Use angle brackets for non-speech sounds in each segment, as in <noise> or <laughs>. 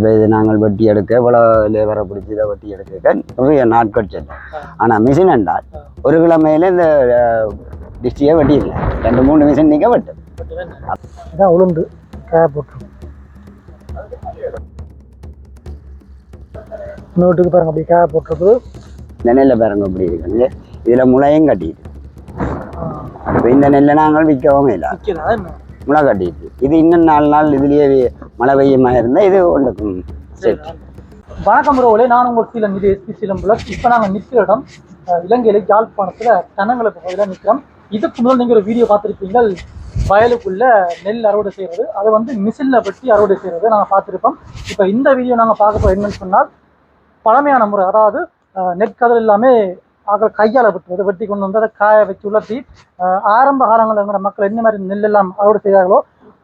இப்போ இது நாங்கள் வெட்டி எடுக்க இவ்வளோ லேபரை பிடிச்சி இதை வெட்டி எடுக்க நிறைய நாட்கள் செல்லும். ஆனால் மிஷின் என்றால் ஒரு கிழமையில இந்த டிஸ்டியை வெட்டிடலாம் ரெண்டு மூணு மிஷின் நீங்கள் வெட்டு. இதான் உளுந்து. போட்டுரும் நோட்டுக்கு பாருங்க அப்படி காய போட்டுருக்கு இந்த நெல்லை பாருங்க இப்படி இருக்குங்க. இதில் முளையும் கட்டிட்டு இப்போ இந்த நெல்லை நாங்கள் விற்கவும் இல்லை. முளை கட்டிட்டு இது இன்னும் நாலு நாள் இதுலேயே மழை பெய்யமாக இருந்தால் இது ஒன்றுக்கும் செட் வணக்கம் ரோலே நான் உங்கள் சீலம் இது எஸ்பி சீலம் புலர் இப்போ நாங்கள் நிற்கிற இடம் இலங்கையில் யாழ்ப்பாணத்தில் தனங்களை பகுதியில் நிற்கிறோம். இதுக்கு முதல் நீங்கள் ஒரு வீடியோ பார்த்துருப்பீங்கள் வயலுக்குள்ள நெல் அறுவடை செய்கிறது அதை வந்து மிஷினில் பற்றி அறுவடை செய்கிறது நாங்கள் பார்த்துருப்போம். இப்போ இந்த வீடியோ நாங்கள் பார்க்க போகிறோம் என்னன்னு சொன்னால் பழமையான முறை அதாவது நெற்கதல் எல்லாமே ஆக கையால் வெட்டுவது வெட்டி கொண்டு வந்து அதை காய வச்சு உலர்த்தி ஆரம்ப காலங்களில் எங்களோட மக்கள் என்ன மாதிரி நெல் எல்லாம் அறுவடை செய்கிறார்களோ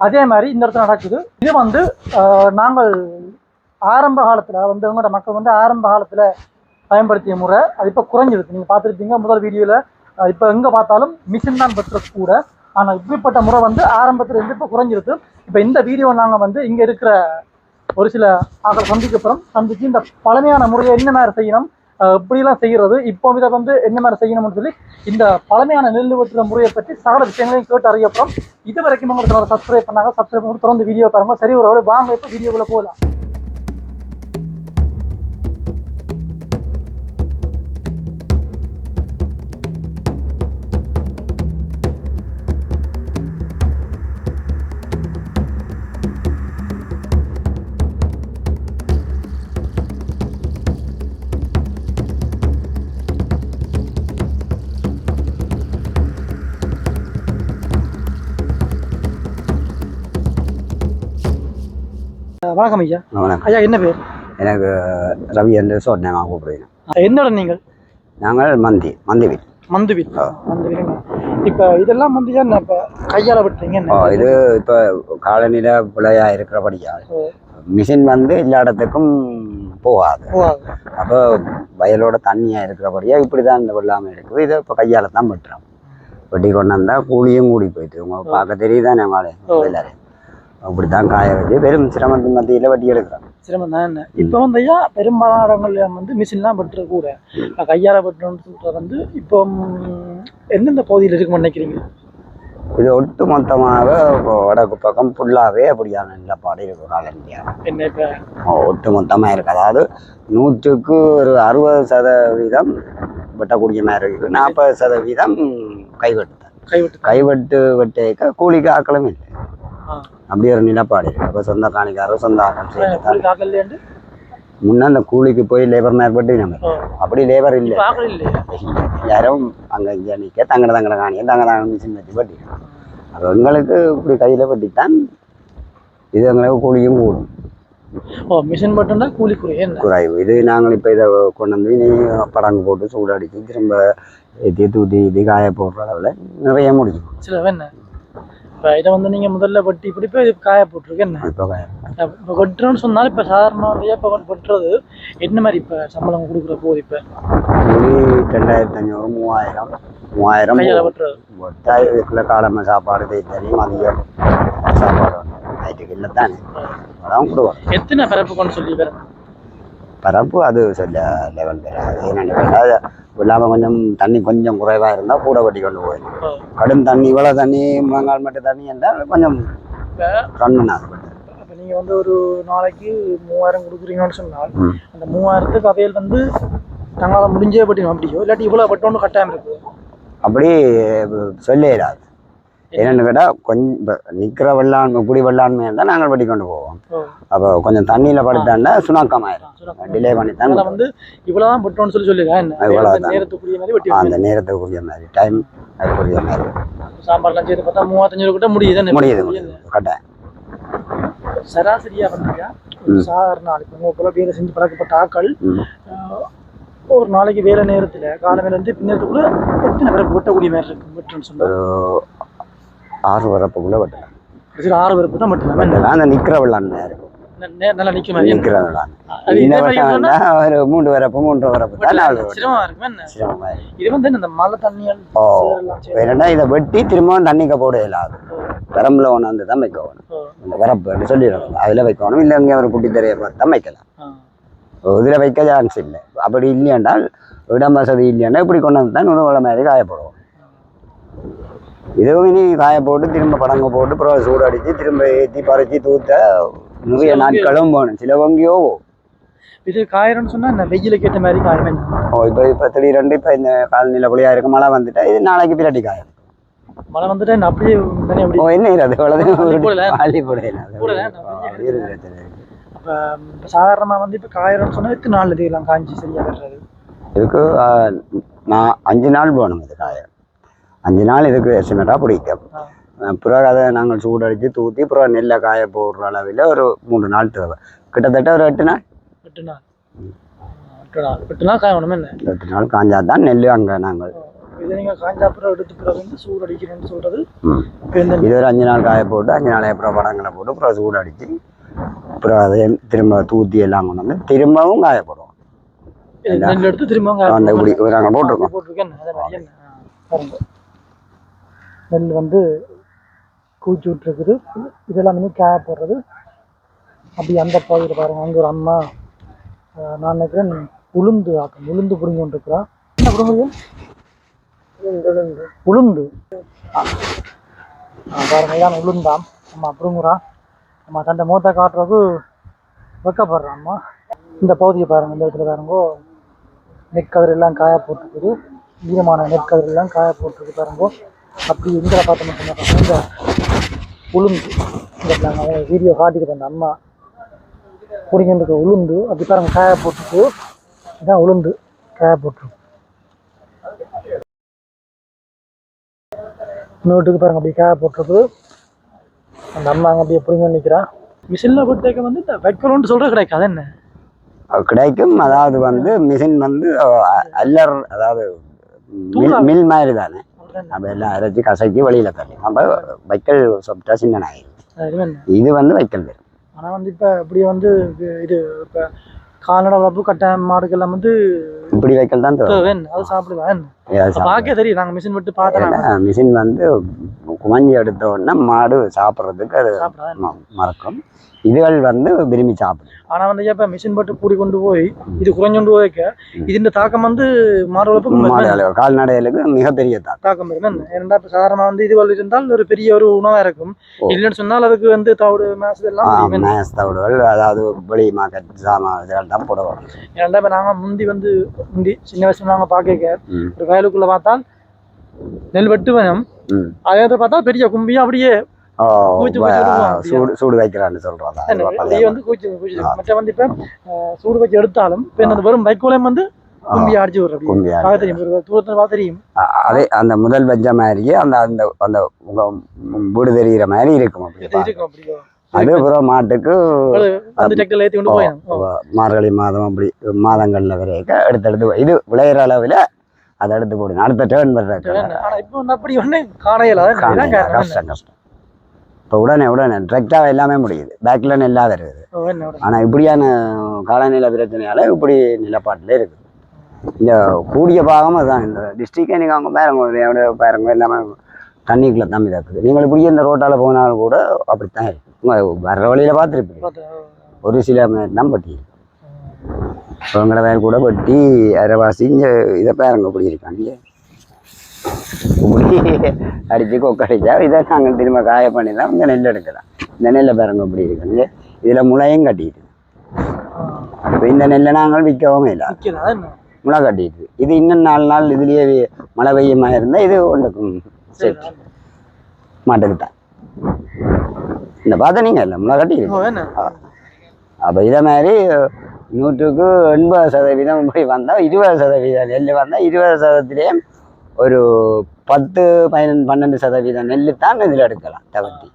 அதே மாதிரி இந்த இடத்துல நடக்குது. இது வந்து நாங்கள் ஆரம்ப காலத்தில் வந்து எங்களோட மக்கள் வந்து ஆரம்ப காலத்தில் பயன்படுத்திய முறை. அது இப்போ குறைஞ்சிருக்கு. நீங்கள் பார்த்துருப்பீங்க முதல் வீடியோவில் இப்போ எங்கே பார்த்தாலும் மிஷின் தான் பெற்ற கூட. ஆனால் இப்படிப்பட்ட முறை வந்து ஆரம்பத்தில் இருந்து இப்போ குறைஞ்சிருக்கு. இப்போ இந்த வீடியோ நாங்கள் வந்து இங்கே இருக்கிற ஒரு சில ஆக்களை சந்திக்கப்புறம் போகிறோம் சந்திச்சு இந்த பழமையான முறையை என்ன மாதிரி செய்யணும் இப்படிலாம் செய்கிறது. இப்போ இதை வந்து என்ன மாதிரி செய்யணும்னு சொல்லி இந்த பழமையான நெல் வெட்டுற முறையை பற்றி சகல விஷயங்களையும் கேட்டு அறியப்படும். இது வரைக்கும் உங்களுக்கு சப்ஸ்கிரைப் பண்ணாங்க சப்ஸ்கிரைப் பண்ணி தொடர்ந்து வீடியோ பாருங்க. சரி ஒரு வாங்க இப்போ வீடியோக்குள்ளே போகலாம். வணக்கம் ஐயா. வணக்கம். ஐயா என்ன பேர்? எனக்கு ரவி என்று சொன்னேன் நான் கூப்பிடுவேன் என்ன இடம் நீங்கள்? நாங்கள் மந்தி மந்தி வீட் மந்துவில் மந்துவில். இப்போ இதெல்லாம் வந்து என்ன இப்போ கையால் வெட்டுறீங்க? இது? இப்போ காலநிலை விளையா இருக்கிறபடியால் மிஷின் வந்து எல்லா இடத்துக்கும் போகாது. அப்போ வயலோட தண்ணியாக இருக்கிறபடியா இப்படி தான் இந்த வெள்ளாமை இருக்குது. இதை இப்போ கையால் தான் வெட்டுறோம். வெட்டி கொண்டு வந்தால் கூலியும் கூடி போயிட்டு. உங்களுக்கு பார்க்க தெரியுதான் எங்களை ஓ. அப்படி தான் காய வச்சு பெரும் சிரமத்தின் மத்தியில் வெட்டி எடுக்கிறோம் சிரமம் தான் என்ன? இப்போ வந்து ஐயா பெரும்பாலான இடங்கள்ல வந்து மிஷின்லாம் வெட்டுறது கூட. கையால் வெட்டணும்னு சொல்றது வந்து இப்போ எந்தெந்த பகுதியில் இருக்குன்னு நினைக்கிறீங்க? இது ஒட்டு மொத்தமாக வடக்கு பக்கம் ஃபுல்லாகவே அப்படியான நிலப்பாடு என்ன இப்போ? ஒட்டு மொத்தமாக இருக்குது அதாவது நூற்றுக்கு ஒரு அறுபது சதவீதம் வெட்டக்கூடிய மாதிரி இருக்குது நாற்பது சதவீதம் கைவெட்டு கைவிட்டு கைவெட்டு வெட்டேக்க கூலிக்கு ஆக்களும் இல்லை. அப்படி ஒரு நிலப்பாடு அப்போ சொந்த காணிக்காரர் சொந்த காக்கலேண்டு முன்ன அந்த கூலிக்கு போய் லேபர் வெட்டி நம்ம. அப்படி லேபர் இல்லை. யாரும் அங்கே இங்கே நிற்க தங்கட தங்கட காணியை தங்க தங்க மிஷின் வச்சு வெட்டி அப்போ எங்களுக்கு இப்படி கையில் வெட்டித்தான் இது எங்களுக்கு கூலியும் கூடும். ஓ மிஷின் மட்டும்தான் கூலி குறை என்ன? குறைவு. இது நாங்கள் இப்போ இதை கொண்டு வந்து இனி படங்கு போட்டு சூடடிச்சு திரும்ப ஏற்றி தூத்தி இது காய போடுற அளவில் நிறைய முடியும் சில என்ன இப்போ இதை வந்து நீங்கள் முதல்ல வெட்டி இப்படி போய் காய போட்டிருக்கு என்ன? இப்போ காய இப்போ வெட்டுறோன்னு சொன்னாலும் இப்போ சாதாரண வந்து இப்போ வெட்டுறது என்ன மாதிரி இப்போ சம்பளம் கொடுக்குற போகுது இப்போ? ரெண்டாயிரத்தி ஐநூறு மூவாயிரம். மூவாயிரம் வெட்டுறது. ஒட்டா இதுக்குள்ள காலமை சாப்பாடு தேய்த்தறி மதியம் சாப்பாடு நைட்டுக்கு இல்லை தானே. அதான் கொடுவோம் எத்தனை பிறப்பு கொண்டு சொல்லி பரப்பு அது சொல்ல லெவல் பெறாது என்னென்னு இல்லாமல் கொஞ்சம் தண்ணி கொஞ்சம் குறைவாக இருந்தால் கூட வட்டி கொண்டு போயிடும் கடும் தண்ணி இவ்வளோ தண்ணி முழங்கால் மட்டும் தண்ணி இருந்தால் கொஞ்சம் ரன் அப்போ நீங்கள் வந்து ஒரு நாளைக்கு மூவாயிரம் கொடுக்குறீங்கன்னு சொன்னால். அந்த மூவாயிரத்துக்கு அவையில் வந்து தங்களால் முடிஞ்சே பட்டினோம் அப்படியோ? இல்லாட்டி இவ்வளோ பட்டோன்னு கட்டாயம் இருக்குது அப்படி சொல்லிடாது என்னென்னு கேட்டால் கொஞ்சம் நிற்கிற வெள்ளாண்மை இப்படி வெள்ளாண்மை இருந்தால் நாங்கள் வெட்டி கொண்டு போவோம் அப்போ கொஞ்சம் தண்ணியில் படுத்தாண்டா சுணக்கமாயிரும். டிலே பண்ணி தான் அதில் வந்து இவ்வளோ தான் பட்டோன்னு சொல்லி சொல்லிருக்கா என்ன? இவ்வளவு நேரத்து- தான். நேரத்துக்குரிய மாதிரி வெட்டி அந்த நேரத்துக்குரிய மாதிரி டைம் அதுக்குரிய மாதிரி. சாம்பார்லாம் செய்து பார்த்தா மூவாத்தஞ்சு ரூபா கிட்ட முடியுது? முடியுது முடியுது. கட்டாயம் சராசரியாக ஒரு சாதாரண ஆள் இப்போ உங்களை போல வேலை செஞ்சு பழக்கப்பட்ட. ஆஹ், ஒரு நாளைக்கு வேலை நேரத்தில் காலமேலேருந்து பின்னத்துக்குள்ள எத்தனை பேருக்கு வெட்டக்கூடிய மாதிரி இருக்கு வெட்டுன்னு சொன்னால் ஆறு வரப்புக்குள்ளே வெட்டலாம். ஆறு பேருக்கு தான் வெட்டலாம்? வெட்டலாம். அந்த நிற்கிற வெள்ளாண்மையாக இருக்கும். நல்லா ஒரு மூன்று வரப்பு மூன்று வரப்பு தான் நாலு வரப்பு. சிரமமா இருக்குமே என்ன? சிரமமா இருக்கு. இது வந்து இந்த மழை தண்ணியால் ஓ சேரெல்லாம் சேரும். வேறண்டா இதை வெட்டி திரும்பவும் தண்ணிக்க போட இயலாது வரம்புல ஒன்று வந்து தான் வைக்கணும். இந்த வரப்பு சொல்லிடணும். அதில் வைக்கணும். இல்லை இங்கே ஒரு குட்டி தெரிய பார்த்து வைக்கலாம். இதில் வைக்க சான்ஸ் இல்லை. அப்படி இல்லையாண்டால் இடம் வசதி இல்லையாண்டா இப்படி கொண்டு வந்து தான் உணவுல மாதிரி காயப்படுவோம். இதுவும் இனி காய போட்டு திரும்ப படங்க போட்டு அப்புறம் சூடு அடித்து திரும்ப ஏற்றி பறித்து தூத்த நிறைய நாட்களும் போகணும். சில வங்கியோ இது காயறன்னு சொன்னா என்ன வெயிலுக்கு ஏற்ற மாதிரி காயமே ஓ இப்போ இப்போ திடீரெண்டு இப்போ இந்த காலநிலை புளியாக இருக்கு மழை வந்துட்டா இது நாளைக்கு பிராட்டி காயம். மழை வந்துட்டு அப்படியே ஓ என்ன அது அவ்வளோதான். அப்ப இப்ப சாதாரணமா வந்து இப்ப காயறன்னு சொன்னா எத்தனை நாள் இதெல்லாம் காஞ்சி சரியா வர்றது? இதுக்கு நான் அஞ்சு நாள் போகணும் இது காயம். அஞ்சு நாள் இதுக்கு எஸ்டிமேட்டாக பிடிக்கும். பிறகு அதை நாங்கள் சூடடித்து தூத்தி அப்புறம் நெல்லை காய போடுற அளவில் ஒரு மூணு நாள் தேவை. கிட்டத்தட்ட ஒரு எட்டு நாள். எட்டு நாள். எட்டு நாள். காயணும் என்ன? எட்டு நாள் காஞ்சா தான் நெல் அங்கே நாங்கள். இதை நீங்க காஞ்ச அப்புறம் எடுத்து பிறகு வந்து சூடு இது ஒரு அஞ்சு நாள் காய போட்டு அஞ்சு நாள் அப்புறம் படங்களை போட்டு அப்புறம் சூடு அடித்து அப்புறம் அதை திரும்ப தூத்தி எல்லாம் கொண்டு வந்து திரும்பவும் காய போடுவோம் எடுத்து அந்த இப்படி நாங்கள் போட்டிருக்கோம். போட்டிருக்கேன் அதே மாதிரி என்ன ஆ, பாருங்க நெல் வந்து கூச்சி விட்டுருக்குது. இதெல்லாம் வந்து காய போடுறது. அப்படி அந்த பகுதியில் பாருங்க. அங்கே ஒரு அம்மா நான் நினைக்கிறேன் உளுந்து ஆக்கம். உளுந்து புரிஞ்சு கொண்டிருக்கிறான் என்ன புரிஞ்சு உளுந்து. பாருங்க. தான் உளுந்தாம் அம்மா பிடுங்குறா. அம்மா தண்டை மூத்த காட்டுறது வெக்கப்படுறான் அம்மா. இந்த பகுதியை பாருங்க. இந்த இடத்துல பாருங்கோ. நெற்கதிர் எல்லாம் காய போட்டிருக்குது ஈரமான நெற்கதிர் எல்லாம் காய போட்டுருக்கு பாருங்கோ. அப்படி இந்த பார்த்து மட்டும் இந்த உளுந்து. இந்த நாங்கள் வீடியோ காட்டிக்கிட்டு அந்த அம்மா பிடிக்கின்ற உளுந்து. அப்படி பாருங்க காய போட்டுருக்கு இதான் உளுந்து. காய போட்டிருக்கு நோட்டுக்கு பாருங்க அப்படி காய போட்டிருக்கு அந்த அம்மா அங்கே அப்படியே பிடிங்க நிற்கிறா மிஷினில் போட்டு வந்து இந்த வைக்கணும்னு சொல்கிறது கிடைக்காது என்ன? அது கிடைக்கும். அதாவது வந்து மிஷின் வந்து அல்லர் அதாவது மில் மாதிரி தானே. நம்ம எல்லாம் அரைச்சி கசக்கி வெளியில் தள்ளி நம்ம வைக்கல் சொப்டா சின்ன இது வந்து வைக்கல் வரும் ஆனால் வந்து இப்போ இப்படி வந்து இது- இப்போ கால்நடை வளர்ப்பு கட்ட மாடுக்கெல்லாம் வந்து இப்படி வைக்கல் தான் தேவை அது சாப்பிடுவேன் பார்க்க தெரியும் நாங்கள் மிஷின் விட்டு பார்த்தலாம் ஏன்னா, மிஷின் வந்து குமஞ்சி எடுத்த உடனே மாடு சாப்பிட்றதுக்கு அது மறக்கும் இதுகள் வந்து விரும்பி சாப்பிடும் ஆனால் வந்து இப்போ மிஷின் போட்டு கூடி கொண்டு போய் இது குறைஞ்சொண்டு போய்க்க இதுன்ற தாக்கம் வந்து அளவு. கால்நடைகளுக்கு மிகப்பெரிய தாக்கம். இருக்கும் ஏன்னா இப்போ சாதாரணமாக வந்து இது இருந்தால் ஒரு பெரிய ஒரு உணவாக இருக்கும். இல்லைன்னு சொன்னால் அதுக்கு வந்து தவிடு எல்லாம் முடியும். மேஸ் தவிடுகள் அதாவது வெளி மார்க்கெட் சாமான் இதெல்லாம் தான் போட வரும் ஏன்னா இப்போ நாங்கள் முந்தி வந்து முந்தி சின்ன வயசுல நாங்கள் பார்க்க ம். ஒரு வயலுக்குள்ளே பார்த்தால் நெல் வெட்டு வேணும் ம். அதே பார்த்தா பெரிய கும்பியா அப்படியே சூடு சூடு வைக்கிறான்னு சொல்கிறதா அப்படியே வந்து கூச்சி கூச்சி மற்ற வந்து இப்ப அஹ், சூடு வச்சு எடுத்தாலும் இப்ப என்ன வெறும் வைக்கோலையும் வந்து கும்பி அடிச்சு கும்பி தூரத்துல தெரியும். அதே அந்த முதல் வச்ச மாதிரியே அந்த அந்த அந்த வீடு தெரிகிற மாதிரி இருக்கும் அப்படி அது அப்புறம் மாட்டுக்கு. மார்கழி மாதம் அப்படி மாதங்கள்ல வரைக்கும் எடுத்து எடுத்து இது விளையிற அளவில் அதை எடுத்து போடுங்க. அடுத்த டேர்ன் வர்ற இப்ப அப்படி காணையில கஷ்டம் கஷ்டம். இப்போ உடனே உடனே டிரெக்டாக எல்லாமே முடியுது. பேக்கில் நெல்லா வருது. ஆனால் இப்படியான காலநிலை பிரச்சனையால இப்படி நிலப்பாட்டில் இருக்குது. இந்த கூடிய பாகம் அதுதான். இந்த டிஸ்ட்ரிக்டே நீங்கள் அவங்க பாருங்க பாருங்க எல்லாமே தண்ணிக்குள்ளே தான் இருக்குது. நீங்கள் இப்படியே இந்த ரோட்டால் போனாலும் கூட அப்படித்தான் இருக்கும் உங்க வர்ற வழியில் பார்த்துருப்பீங்க. பார்த்தா, ஒரு சில தான் பட்டி. அவங்கள வேறு கூட பட்டி அரைவாசி இங்கே இதை பாருங்க இப்படி இருக்காங்க <laughs> அடித்து கொக்கடிச்சா இதை நாங்கள் திரும்ப காய பண்ணி தான் இந்த நெல் எடுக்கலாம். இந்த நெல்லை பாருங்க இப்படி இருக்காங்க இதில் முளையும் கட்டிட்டு. இப்போ இந்த நெல்லை நாங்கள் விற்கவும் இல்லை? முளை கட்டிட்டு. இது இன்னும் நாலு நாள் இதுலேயே மழை பெய்யமாக இருந்தால் இது ஒன்றுக்கும் சரி மாட்டுக்கு தான் இந்த பார்த்தா நீங்கள் இல்லை முளை கட்டி ஓ, என்ன? அப்போ இதே மாதிரி நூற்றுக்கு எண்பது சதவீதம் இப்படி வந்தால் இருபது சதவீதம் நெல் வந்தால் இருபது சதவீதத்திலே ஒரு பத்து பதினெண்டு பன்னெண்டு சதவீதம் நெல் தான் இதில் எடுக்கலாம் தவத்தி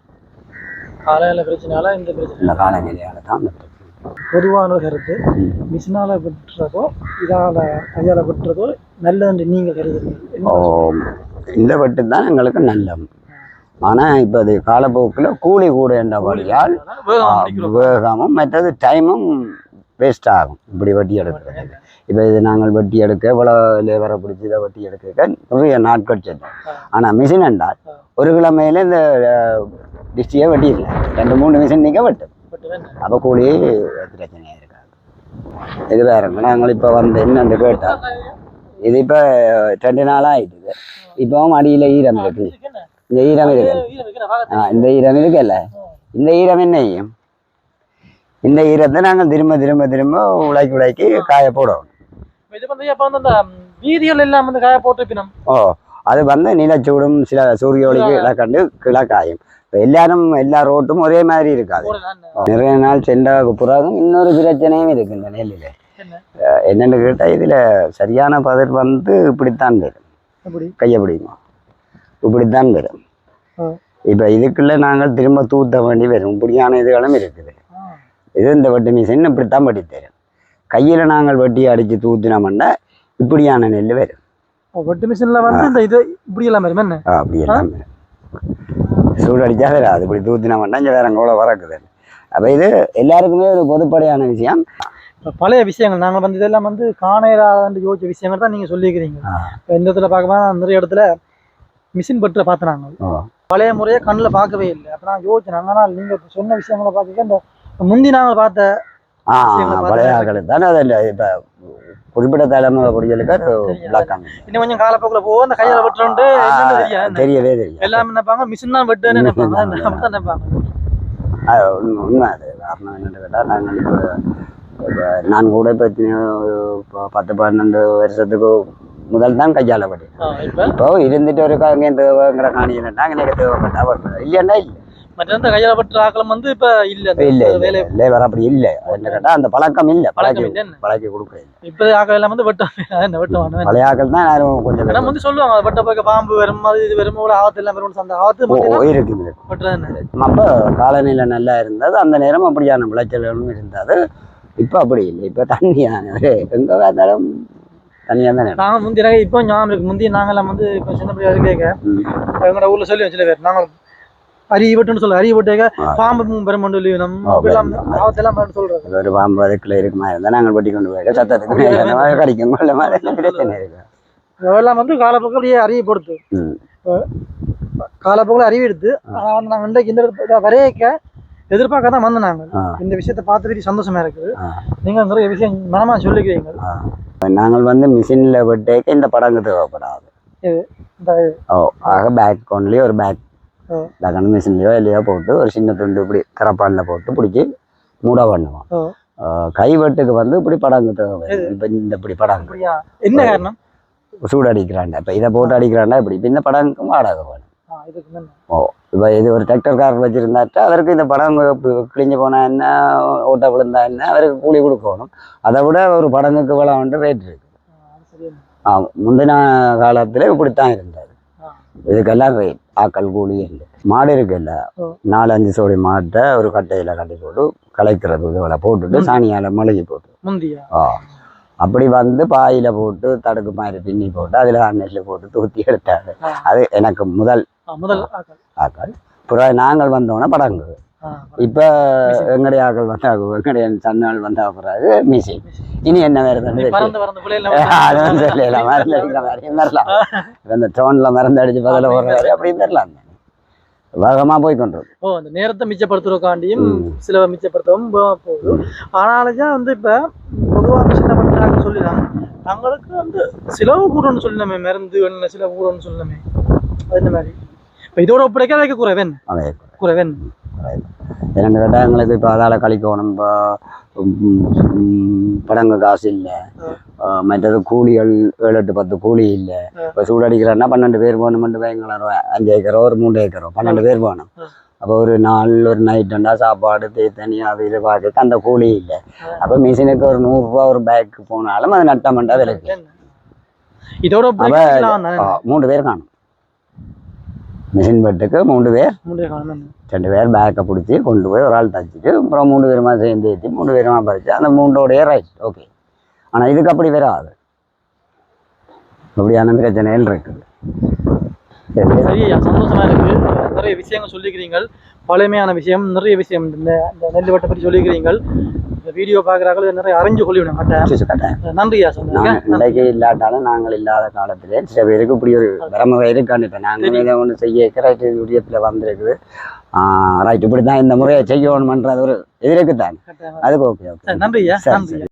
காலையில பிரச்சனையால இந்த பிரச்சனை இந்த காலநிலையால் தான் இந்த பிரச்சனை. பொதுவான கருத்து. மிஷினால வெட்டுறதோ இதால கையால வெட்டுறதோ நல்லது என்று நீங்கள் கருதுறீங்க ஓ இந்த வெட்டு தான் எங்களுக்கு நல்ல ஆனால் இப்போ அது காலப்போக்கில் கூலி கூட வேகம் முடிக்கிறோம். வேகமும் மற்றது டைமும் வேஸ்ட் ஆகும் இப்படி வட்டி எடுக்கிறது இப்போ இது நாங்கள் வட்டி எடுக்க இவ்வளோ லேபரை பிடிச்சி இதை வட்டி எடுக்க நிறைய நாட்கள் செல்லும் ஆனால் மிஷின் என்றால் ஒரு கிழமையில இந்த டிஸ்ட்ரியை வெட்டி இல்லை ரெண்டு மூணு மிஷின் நிற்க வெட்டும். அப்போ கூலி பிரச்சனையாக இருக்காது. இது வேறுங்க நாங்கள் இப்போ வந்து என்னென்று கேட்டால் இது இப்போ ரெண்டு நாளாக ஆயிட்டுது இப்போவும் அடியில் ஈரம் இருக்கு? இந்த ஈரம் இருக்கு. ஆ இந்த ஈரம் இருக்குல்ல. இந்த ஈரம் என்ன செய்யும் இந்த ஈரத்தை நாங்கள் திரும்ப திரும்ப திரும்ப உழைக்கி உழைக்கி காய போடுவோம் இது வந்து இப்ப வந்து அந்த வீதிகள் எல்லாம் வந்து காய போட்டு ஓ அது வந்து நிலச்சூடும் சில சூரிய ஒளிக்கு இலக்கண்டு கிழக்காயும். எல்லாரும் எல்லா ரோட்டும் ஒரே மாதிரி இருக்காது. நிறைய நாள் சென்ற பிறகும் இன்னொரு பிரச்சனையும் இருக்கு இந்த நெல்லில். என்ன? என்னென்னு கேட்டால் இதில் சரியான பதில் வந்து இப்படித்தான் வரும். கையை பிடிக்கும் இப்படித்தான் வரும். இப்போ இதுக்குள்ள நாங்கள் திரும்ப தூத்த வேண்டி வரும். இப்படியான இதுகளும் இருக்குது. இது இந்த வெட்டு மிஷின் இப்படித்தான் தரும் கையில் நாங்கள் வெட்டி அடித்து தூத்தினோம்னா இப்படியான நெல் வரும். வெட்டு மிஷின்ல வந்து இந்த இது இப்படி எல்லாம் வரும் என்ன? அப்படி எல்லாம் சூடு அடித்தா வராது. இப்படி தூத்தினோம்னா இங்கே வேற கூட வரக்குது. அப்போ இது எல்லாருக்குமே ஒரு பொதுப்படையான விஷயம். இப்ப பழைய விஷயங்கள் நாங்கள் வந்து இதெல்லாம் வந்து காணையரான்னு யோசிச்ச விஷயங்கள் தான் நீங்க சொல்லியிருக்கிறீங்க. இந்த இடத்துல பார்க்கும்போது நிறைய இடத்துல மிஷின் பற்ற பார்த்து நாங்கள் பழைய முறையை கண்ணில் பார்க்கவே இல்லை. அப்போ நான் யோசிச்சேன். ஆனால் நீங்க இப்ப சொன்ன விஷயங்களை பார்க்க இந்த முந்தி நாங்கள் பார்த்த ஆ பழைய ஆக்கள் தானே அதில் இப்போ குறிப்பிட்ட தலைமுறை குடிகளுக்கு விளக்கம் இன்னும் கொஞ்சம் காலப்போக்கில் போவோம் அந்த கையால் என்னன்னு தெரியாது. தெரியவே தெரியும் எல்லாம் நினைப்பாங்க மிஷின் தான் வெட்டுன்னு நினைப்பாங்க நினைப்பாங்க உண்மை அது. காரணம் என்னன்னு கேட்டால் நாங்கள் இப்போ நான் கூட இப்போ இப்போ பத்து பன்னெண்டு வருஷத்துக்கு முதல் தான் கையால் படி ஆ, இப்ப? இருந்துட்டு ஒரு காங்க தேவைங்கிற காணினா எனக்கு தேவைப்பட்டா இல்லைன்னா இல்லை. மற்ற வெட்டுற ஆக்களம் வந்து இப்ப இல்ல. இல்லை வேலை லேபர் அப்படி இல்லை. அந்த பழக்கம் இல்லை. பழக்கம் பழக்கி கொடுக்க இல்லை. இப்ப ஆக்கள் எல்லாம் வந்து வெட்ட என்ன வெட்டுவாங்க பழைய ஆக்கள் தான் யாரும் கொஞ்சம் நம்ம வந்து சொல்லுவாங்க வெட்ட போய் பாம்பு வரும் அது இது வரும் இவ்வளவு ஆபத்து எல்லாம் வரும் அந்த ஆபத்து ஓ, மட்டும் ஓ, இருக்கு இருக்கு வெட்டுறது என்ன? அப்போ காலநிலை நல்லா இருந்தது அந்த நேரம் அப்படியான விளைச்சல்களும் இருந்தது. இப்போ அப்படி இல்லை. இப்போ தண்ணியான எங்கே பார்த்தாலும் தனியாக தான் நாங்க முந்தி இப்போ ஞாபகம் இருக்கு. முந்தி நாங்கெல்லாம் வந்து இப்போ சின்ன பிள்ளையா இருக்க ம். எங்களோட ஊர்ல சொல்லி வச்சுல பேர் நாங்க அரிய வெட்டுன்னு சொல்ல அரிய வெட்டேக்க ஆ. பாம்பு பெருமண்டு நம்ம வரும்னு சொல்றது ஒரு பாம்பு அதுக்குள்ள இருக்குமா இருந்தால் நாங்கள் வெட்டி கொண்டு போயிட்டு சத்தத்துக்கு மாதிரி கடிக்கும்? மாதிரி அதெல்லாம் வந்து காலப்போக்கில் அப்படியே அறிய பொறுத்து. காலப்போக்கில் அறிவு எடுத்து ஆனா நாங்க இன்றைக்கு இந்த வரையக்க எதிர்பார்க்க தான் வந்தோம் நாங்க. ஆ. இந்த விஷயத்தை பார்த்துட்டு சந்தோஷமா இருக்குது. ஆ. நீங்க நிறைய விஷயம் மனமா சொல்லிக்கிறீங்க. நாங்கள் வந்து மிஷினில் வெட்டேக்க இந்த படங்கு தேவைப்படாது. ஓ ஆக பேக் ஒன்லேயே ஒரு பேக் ஆ. டக்குனு மிஷின்லையோ இல்லையோ போட்டு ஒரு சின்ன துண்டு இப்படி கரப்பானில் போட்டு பிடிச்சி மூட பண்ணுவோம். கைவெட்டுக்கு வந்து இப்படி படங்கு தேவை. இப்போ இந்த இப்படி படங்கு. என்ன காரணம்? சூடு அடிக்கிறாண்டா இப்போ இதை போட்டு அடிக்கிறாண்டா இப்படி. இப்போ இந்த படங்குக்கும் வாடகை வேணும். ஓ இப்போ இது ஒரு டிராக்டர்காரர் வச்சுருந்தாட்டா அவருக்கு இந்த படம் கிழிஞ்சு போனா என்ன ஓட்ட விழுந்தா என்ன அவருக்கு கூலி கொடுக்கணும் அதை விட ஒரு படங்குக்கு விலை வந்து ரேட் இருக்கு ஆ, முந்தின காலத்தில் இப்படித்தான் இருந்தது. இதுக்கெல்லாம் ரேட் ஆக்கள் கூலி இல்லை. மாடு இருக்குல்ல ஓ. நாலஞ்சு சோடி மாட்டை ஒரு கட்டையில் கட்டி போட்டு கலைக்கிறது இதுவரை போட்டுட்டு சாணியால் மொழிகி போட்டு. ஆ. அப்படி வந்து பாயில போட்டு தடுக்கு மாதிரி பின்னி போட்டு அதில் நெல் போட்டு தூத்தி எடுத்தாரு. அது எனக்கு முதல் முதல் ஆக்கள். பிறகு நாங்கள் வந்தோன்னே படங்கு. இப்போ எங்களுடைய ஆக்கள் எங்களுடைய சன்னாள் வந்தா பிறகு மிஷின் இனி என்ன பறந்து பிள்ளைல அதுவும் தெரியல மருந்து அடிக்கிற மாதிரி தரலாம் இந்த டோனில் மருந்து அடிச்சு பதில் போடுறாரு அப்படின்னு தரலாம் வேகமாக போய் கொண்டிருக்கு ஓ அந்த நேரத்தை மிச்சப்படுத்துறதுக்காண்டியும். சில மிச்சப்படுத்தவும் போகுது. ஆனாலும் வந்து இப்ப பொதுவாக சின்ன பண்ணுறாங்க சொல்லிடுறாங்க. தங்களுக்கு வந்து சிலவு கூடன்னு சொல்லணுமே மருந்து என்ன சில கூடன்னு சொல்லணுமே அது இந்த மாதிரி? இப்போ இதோட ஒப்படைக்க வைக்க குறைவன். குறைவன் இரண்டு கேட்டால் எங்களுக்கு இப்போ அதால் கழிக்கணும். இப்போ படங்கு காசு இல்லை. மற்றது கூலிகள் ஏழு எட்டு பத்து கூலி இல்லை. இப்போ சூடடிக்கிறோன்னா பன்னெண்டு பேர் போகணுமெண்டு வைங்களேன். அஞ்சு ஏக்கரோ ஒரு மூணு ஏக்கரோ பன்னெண்டு பேர் போகணும். அப்போ ஒரு நாள் ஒரு நைட்டுண்டா சாப்பாடு தே தனி அது இது பார்க்க அந்த கூலி இல்லை. அப்போ மிஷினுக்கு ஒரு நூறுரூவா ஒரு பேக் போனாலும் அது நட்டமண்டா விலைக்கு இதோட மூன்று பேர் காணும். மிஷின் பெட்டுக்கு மூன்று பேர்? ரெண்டு பேர் பேக்கை பிடிச்சி கொண்டு போய் ஒரு ஆள் தச்சுட்டு அப்புறம் மூணு பேருமா சேர்ந்து ஏற்றி மூணு பேருமா பறிச்சு அந்த மூன்றோடைய ரைட் ஓகே ஆனால் இதுக்கு அப்படி வராது. அப்படியான பிரச்சனைகள் இருக்குது. சரி சரி ஐயா சந்தோஷமா இருக்கு. நிறைய விஷயங்கள் சொல்லிக்கிறீங்கள் பழமையான விஷயம் நிறைய விஷயம் இந்த இந்த நெல் வட்டை பற்றி சொல்லிக்கிறீங்கள் இந்த வீடியோ பார்க்குறாங்க நிறைய அறிஞ்சு கொள்ளிவிடும் கட்டாயம் சரி, கட்டாயம் நன்றி ஐயா சொன்னீங்க இன்றைக்கு இல்லாட்டாலும் நாங்கள் இல்லாத காலத்திலே சில பேருக்கு இப்படி ஒரு வரமுறை இருக்கான்னு இப்போ நாங்கள் இதை ஒன்று செய்ய விடியத்தில் வந்திருக்குது. ரைட் இப்படி தான் இந்த முறையை செய்யணுமன்றது ஒரு இது இருக்குதான் அதுக்கு ஓகே ஓகே சரி, நன்றி